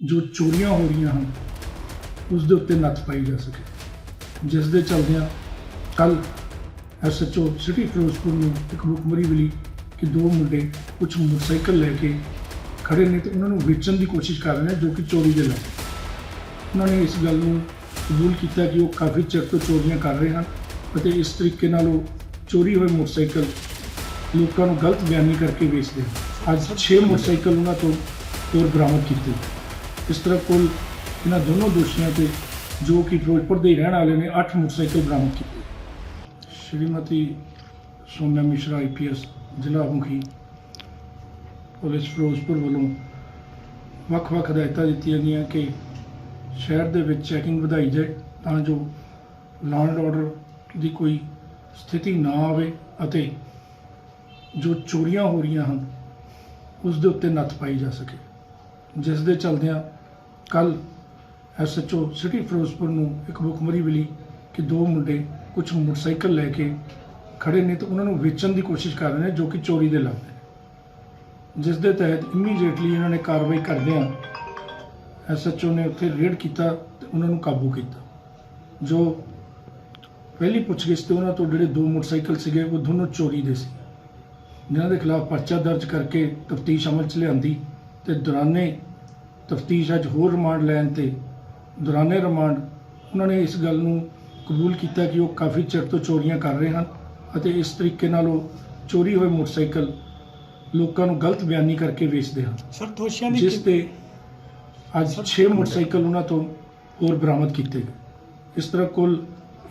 ਜੋ ਚੋਰੀਆਂ ਹੋ ਰਹੀਆਂ ਹਨ, ਉਸ ਦੇ ਉੱਤੇ ਨੱਥ ਪਾਈ ਜਾ ਸਕੇ। ਜਿਸ ਦੇ ਚਲਦਿਆਂ ਕੱਲ ਐਸਐਚਓ ਸਿਟੀ ਫਿਰੋਜ਼ਪੁਰ ਨੂੰ ਇੱਕ ਮੁਖਬਰੀ ਮਿਲੀ ਕਿ ਦੋ ਮੁੰਡੇ ਕੁਝ ਮੋਟਰਸਾਈਕਲ ਲੈ ਕੇ ਖੜੇ ਨੇ ਤੇ ਉਹਨਾਂ ਨੂੰ ਵੇਚਣ ਦੀ ਕੋਸ਼ਿਸ਼ ਕਰ ਰਹੇ ਨੇ ਜੋ ਕਿ ਚੋਰੀ ਦੇ ਲੱਗੇ। ਉਹਨਾਂ ਨੇ ਇਸ ਗੱਲ ਨੂੰ ਕਬੂਲ ਕੀਤਾ ਕਿ ਉਹ ਕਾਫੀ ਚਿਰ ਤੋਂ ਚੋਰੀਆਂ ਕਰ ਰਹੇ ਹਨ ਅਤੇ ਇਸ ਤਰੀਕੇ ਨਾਲ ਉਹ ਚੋਰੀ ਹੋਏ ਮੋਟਰਸਾਈਕਲ ਲੋਕਾਂ ਨੂੰ ਗਲਤ ਬਿਆਨੀ ਕਰਕੇ ਵੇਚਦੇ ਹਨ। ਅੱਜ 6 ਮੋਟਰਸਾਈਕਲ ਉਹਨਾਂ ਤੋਂ ਹੋਰ ਬਰਾਮਦ ਕੀਤੇ ਇਸ ਤਰ੍ਹਾਂ ਕੁੱਲ ਇਹਨਾਂ ਦੋਨੋਂ ਦੋਸ਼ੀਆਂ ਤੇ ਜੋ ਕਿ ਫਿਰੋਜ਼ਪੁਰ ਦੇ ਹੀ ਰਹਿਣ ਵਾਲੇ ਨੇ 8 ਮੋਟਰਸਾਈਕਲ ਬਰਾਮਦ ਕੀਤੇ। ਸ਼੍ਰੀਮਤੀ ਸੋਮਿਆ ਮਿਸ਼ਰਾ ਆਈਪੀਐਸ ਜ਼ਿਲ੍ਹਾ ਮੁਖੀ, ਪੁਲਿਸ ਫਿਰੋਜ਼ਪੁਰ ਵੱਲੋਂ ਵੱਖ-ਵੱਖ ਹਦਾਇਤਾਂ ਦਿੱਤੀਆਂ ਗਈਆਂ ਕਿ ਸ਼ਹਿਰ ਦੇ ਵਿੱਚ ਚੈਕਿੰਗ ਵਧਾਈ ਜਾਏ ਤਾਂ ਜੋ ਲਾਅ ਐਂਡ ਆਰਡਰ ਦੀ ਕੋਈ ਸਥਿਤੀ ਨਾ ਆਵੇ ਅਤੇ ਜੋ ਚੋਰੀਆਂ ਹੋ ਰਹੀਆਂ ਹਨ, ਉਸ ਦੇ ਉੱਤੇ ਨੱਥ ਪਾਈ ਜਾ ਸਕੇ। ਜਿਸ ਦੇ ਚਲਦਿਆਂ ਕੱਲ ਐਸਐਚਓ ਸਿਟੀ ਫਿਰੋਜ਼ਪੁਰ ਨੂੰ ਇੱਕ ਮੁਖਬਰੀ ਮਿਲੀ ਕਿ ਦੋ ਮੁੰਡੇ ਕੁਝ ਮੋਟਰਸਾਈਕਲ ਲੈ ਕੇ ਖੜੇ ਨੇ ਤੇ ਉਹਨਾਂ ਨੂੰ ਵੇਚਣ ਦੀ ਕੋਸ਼ਿਸ਼ ਕਰ ਰਹੇ ਨੇ, ਜੋ ਕਿ ਚੋਰੀ ਦੇ ਲੱਗਦੇ ਨੇ। ਜਿਸ ਦੇ ਤਹਿਤ ਇਮੀਡੀਏਟਲੀ ਇਹਨਾਂ ਨੇ ਕਾਰਵਾਈ ਕਰਦਿਆਂ ਐਸਐਚਓ ਨੇ ਉੱਥੇ ਰੇਡ ਕੀਤਾ ਤੇ ਉਹਨਾਂ ਨੂੰ ਕਾਬੂ ਕੀਤਾ। ਜੋ ਪਹਿਲੀ ਪੁੱਛਗਿੱਛ ਤੇ ਉਹਨਾਂ ਤੋਂ ਜਿਹੜੇ ਦੋ ਮੋਟਰਸਾਈਕਲ ਸੀਗੇ, ਉਹ ਦੋਨੋਂ ਚੋਰੀ ਦੇ ਸੀ। ਜਿਨ੍ਹਾਂ ਦੇ ਖਿਲਾਫ ਪਰਚਾ ਦਰਜ ਕਰਕੇ ਤਫਤੀਸ਼ ਅਮਲ 'ਚ ਲਿਆਂਦੀ ਤੇ ਦੌਰਾਨੇ ਤਫਤੀਸ਼ ਅੱਜ ਹੋਰ ਰਿਮਾਂਡ ਲੈਣ ਤੇ ਦੌਰਾਨੇ ਰਿਮਾਂਡ। ਉਹਨਾਂ ਨੇ ਇਸ ਗੱਲ ਨੂੰ ਕਬੂਲ ਕੀਤਾ ਕਿ ਉਹ ਕਾਫੀ ਚਿਰ ਤੋਂ ਚੋਰੀਆਂ ਕਰ ਰਹੇ ਹਨ ਅਤੇ ਇਸ ਤਰੀਕੇ ਨਾਲ ਉਹ ਚੋਰੀ ਹੋਏ ਮੋਟਰਸਾਈਕਲ ਲੋਕਾਂ ਨੂੰ ਗਲਤ ਬਿਆਨੀ ਕਰਕੇ ਵੇਚਦੇ ਹਨ। ਸਰ ਦੋਸ਼ੀਆਂ ਦੀ ਜਿਸ ਤੇ ਅੱਜ 6 ਮੋਟਰਸਾਈਕਲ ਉਹਨਾਂ ਤੋਂ ਹੋਰ ਬਰਾਮਦ ਕੀਤੇ ਗਏ। ਇਸ ਤਰ੍ਹਾਂ ਕੁੱਲ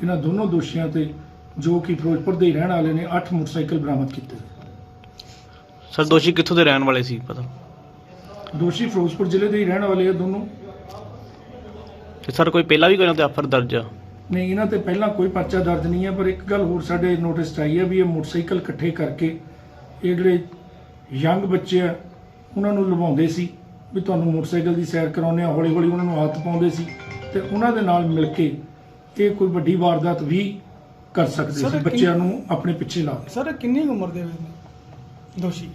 ਇਹਨਾਂ ਦੋਨੋਂ ਦੋਸ਼ੀਆਂ ਤੇ ਜੋ ਕਿ ਫਿਰੋਜ਼ਪੁਰ ਦੇ ਹੀ ਰਹਿਣ ਵਾਲੇ ਨੇ 8 ਮੋਟਰਸਾਈਕਲ ਬਰਾਮਦ ਕੀਤੇ ਗਏ। ਸਰ ਦੋਸ਼ੀ ਕਿੱਥੋਂ ਦੇ ਰਹਿਣ ਵਾਲੇ ਸੀ ਪਤਾ? ਦੋਸ਼ੀ ਫਿਰੋਜ਼ਪੁਰ ਜ਼ਿਲ੍ਹੇ ਦੇ ਹੀ ਰਹਿਣ ਵਾਲੇ ਆ ਦੋਨੋਂ। ਤੇ ਸਰ ਕੋਈ ਪਹਿਲਾਂ ਵੀ ਕੋਈ ਉਹਨਾਂ ਤੇ ਆਫਰ ਦਰਜ ਆ? ਨਹੀਂ ਇਹਨਾਂ ਤੇ ਪਹਿਲਾਂ ਕੋਈ ਪਰਚਾ ਦਰਜ ਨਹੀਂ ਹੈ ਪਰ ਇੱਕ ਗੱਲ ਹੋਰ ਸਾਡੇ ਨੋਟਿਸ 'ਚ ਆਈ ਹੈ ਵੀ ਇਹ ਮੋਟਰਸਾਈਕਲ ਇਕੱਠੇ ਕਰਕੇ ਇਹ ਜਿਹੜੇ ਯੰਗ ਬੱਚੇ ਆ ਉਹਨਾਂ ਨੂੰ ਲਵਾਉਂਦੇ ਸੀ ਵੀ ਤੁਹਾਨੂੰ ਮੋਟਰਸਾਈਕਲ ਦੀ ਸੈਰ ਕਰਾਉਂਦੇ ਆ ਹੌਲੀ ਹੌਲੀ ਉਹਨਾਂ ਨੂੰ ਆਦਤ ਪਾਉਂਦੇ ਸੀ ਤੇ ਉਹਨਾਂ ਦੇ ਨਾਲ ਮਿਲ ਕੇ ਇਹ ਕੋਈ ਵੱਡੀ ਵਾਰਦਾਤ ਵੀ ਕਰ ਸਕਦੇ ਸੀ ਬੱਚਿਆਂ ਨੂੰ ਆਪਣੇ ਪਿੱਛੇ ਲਾ ਕੇ। ਸਰ ਕਿੰਨੀ ਕੁ ਉਮਰ ਦੇ ਨੇ ਦੋਸ਼ੀ?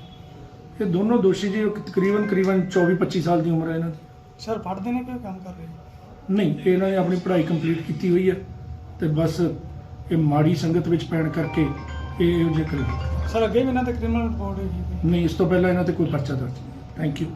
ਇਹ ਦੋਨੋਂ ਦੋਸ਼ੀ ਜੀ ਤਕਰੀਬਨ ਤਕਰੀਬਨ 24 25 ਸਾਲ ਦੀ ਉਮਰ ਹੈ ਇਹਨਾਂ ਦੀ। ਸਰ ਪੜ੍ਹਦੇ ਨੇ ਕਿ ਕੰਮ ਕਰ ਰਹੇ? ਨੇ? ਨਹੀਂ ਇਹਨਾਂ ਨੇ ਆਪਣੀ ਪੜ੍ਹਾਈ ਕੰਪਲੀਟ ਕੀਤੀ ਹੋਈ ਹੈ ਤੇ ਬਸ ਇਹ ਮਾੜੀ ਸੰਗਤ ਵਿੱਚ ਪੈਣ ਕਰਕੇ ਇਹ ਇਹੋ ਜਿਹੇ ਕਰੇ। ਸਰ ਅੱਗੇ ਵੀ ਇਹਨਾਂ ਤੇ ਕ੍ਰਿਮੀਨਲ ਰਿਪੋਰਟ ਜੀ ਨਹੀਂ ਇਸ ਤੋਂ ਪਹਿਲਾਂ ਇਹਨਾਂ ਤੇ ਕੋਈ ਪਰਚਾ ਦਰਜ ਨਹੀਂ ਥੈਂਕ ਯੂ